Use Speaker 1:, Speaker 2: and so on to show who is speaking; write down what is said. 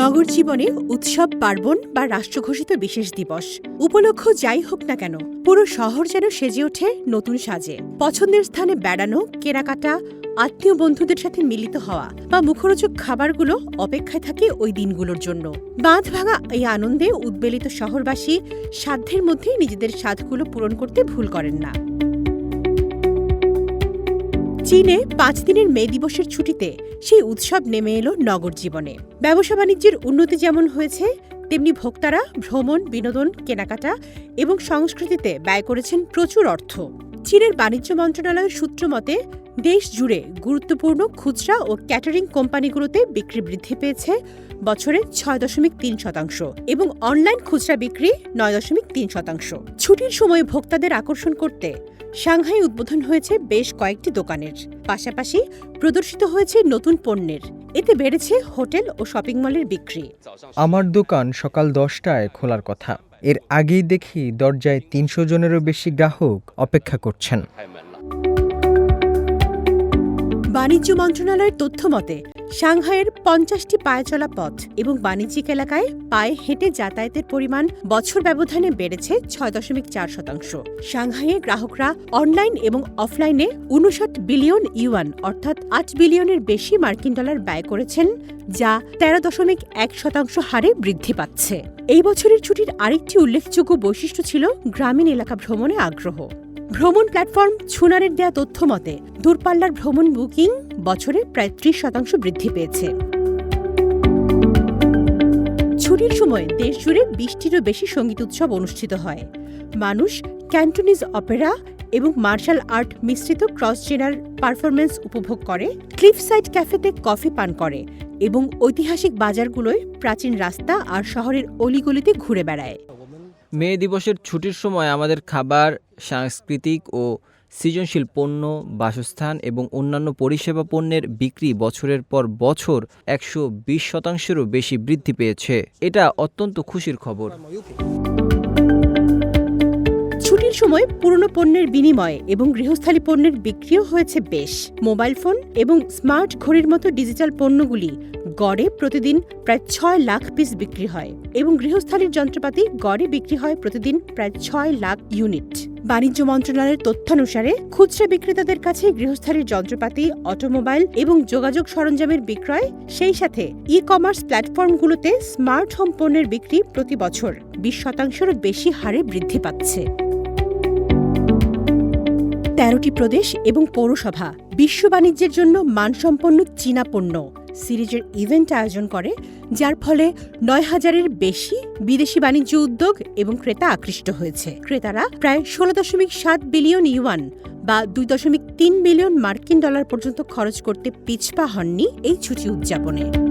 Speaker 1: নগর জীবনে উৎসব, পার্বণ বা রাষ্ট্রঘোষিত বিশেষ দিবস। উপলক্ষ যাই হোক না কেন, পুরো শহর যেন সেজে ওঠে নতুন সাজে। পছন্দের স্থানে বেড়ানো, কেনাকাটা, আত্মীয় বন্ধুদের সাথে মিলিত হওয়া বা মুখরোচক খাবারগুলো অপেক্ষায় থাকে ওই দিনগুলোর জন্য। বাঁধ ভাঙা এই আনন্দে উদ্বেলিত শহরবাসী সাধ্যের মধ্যেই নিজেদের স্বাদগুলো পূরণ করতে ভুল করেন না। চীনে পাঁচ দিনের মে দিবসের ছুটিতে সেই উৎসব নেমে এলো নগর জীবনে। ব্যবসা বাণিজ্যের উন্নতি যেমন হয়েছে, তেমনি ভোক্তারা ভ্রমণ, বিনোদন, কেনাকাটা এবং সংস্কৃতিতে ব্যয় করেছেন প্রচুর অর্থ। চীনের বাণিজ্য মন্ত্রণালয়ের সূত্র মতে, দেশ জুড়ে গুরুত্বপূর্ণ খুচরা ও ক্যাটারিং কোম্পানিগুলোতে বিক্রি বৃদ্ধি পেয়েছে বছরে ছয় দশমিক তিন শতাংশ এবং অনলাইন খুচরা বিক্রি নয় দশমিক তিন শতাংশ। ছুটির সময় ভোক্তাদের আকর্ষণ করতে সাংহাই উদ্বোধন হয়েছে বেশ কয়েকটি দোকানের। পাশাপাশি প্রদর্শিত হয়েছে নতুন পণ্যের এতে বেড়েছে হোটেল ও শপিং মলের বিক্রি।
Speaker 2: আমার দোকান সকাল দশটায় খোলার কথা। এর আগেই দেখি দরজায় তিনশো জনেরও বেশি গ্রাহক অপেক্ষা করছেন।
Speaker 1: বাণিজ্য মন্ত্রণালয়ের তথ্য মতে, সাংহাইয়ের পঞ্চাশটি পায়ে চলা পথ এবং বাণিজ্যিক এলাকায় পায়ে হেঁটে যাতায়াতের পরিমাণ বছর ব্যবধানে বেড়েছে ছয় দশমিক চার শতাংশ। সাংহাইয়ে গ্রাহকরা অনলাইন এবং অফলাইনে উনষাট বিলিয়ন ইউয়ান অর্থাৎ আট বিলিয়নের বেশি মার্কিন ডলার ব্যয় করেছেন, যা তেরো দশমিক এক শতাংশ হারে বৃদ্ধি পাচ্ছে। এই বছরের ছুটির আরেকটি উল্লেখযোগ্য বৈশিষ্ট্য ছিল গ্রামীণ এলাকা ভ্রমণে আগ্রহ। ভ্রমণ প্ল্যাটফর্ম ছুনারের দেয়া তথ্য মতে, দূরপাল্লার ভ্রমণ বুকিং বছরে প্রায় ত্রিশ শতাংশ বৃদ্ধি পেয়েছে। ছুটির সময় দেশ জুড়ে বিশটিরও বেশি সংগীত উৎসব অনুষ্ঠিত হয়। মানুষ ক্যান্টনিজ অপেরা এবং মার্শাল আর্ট মিশ্রিত ক্রস জেনার পারফরমেন্স উপভোগ করে ক্লিফ ক্লিফসাইড ক্যাফেতে কফি পান করে এবং ঐতিহাসিক বাজারগুলোয় প্রাচীন রাস্তা আর শহরের অলিগলিতে ঘুরে বেড়ায়।
Speaker 3: মে দিবসের ছুটির সময় আমাদের খাবার, সাংস্কৃতিক ও সৃজনশীল পণ্য, বাসস্থান এবং অন্যান্য পরিষেবা পণ্যের বিক্রি বছরের পর বছর একশো বিশ শতাংশেরও বেশি বৃদ্ধি পেয়েছে। এটা অত্যন্ত খুশির খবর।
Speaker 1: ছুটির সময় পুরনো পণ্যের বিনিময়ে এবং গৃহস্থালী পণ্যের বিক্রিও হয়েছে বেশ। মোবাইল ফোন এবং স্মার্ট ঘড়ির মতো ডিজিটাল পণ্যগুলি গড়ে প্রতিদিন প্রায় ছয় লাখ পিস বিক্রি হয় এবং গৃহস্থালীর যন্ত্রপাতি গড়ে বিক্রি হয় প্রতিদিন প্রায় ছয় লাখ ইউনিট বাণিজ্য মন্ত্রণালয়ের তথ্যানুসারে খুচরা বিক্রেতাদের কাছে গৃহস্থালীর যন্ত্রপাতি, অটোমোবাইল এবং যোগাযোগ সরঞ্জামের বিক্রয়, সেই সাথে ই কমার্স প্ল্যাটফর্মগুলোতে স্মার্ট হোম পণ্যের বিক্রি প্রতি বছর বিশ শতাংশেরও বেশি হারে বৃদ্ধি পাচ্ছে। তেরোটি প্রদেশ এবং পৌরসভা বিশ্ব বাণিজ্যের জন্য মানসম্পন্ন চীনা পণ্য। সিরিজের ইভেন্ট আয়োজন করে, যার ফলে নয় হাজারের বেশি বিদেশি বাণিজ্য উদ্যোগ এবং ক্রেতা আকৃষ্ট হয়েছে। ক্রেতারা প্রায় ষোলো দশমিক সাত বিলিয়ন ইউয়ান বা দুই দশমিক তিন বিলিয়ন মার্কিন ডলার পর্যন্ত খরচ করতে পিছপা হননি এই ছুটি উদযাপনে।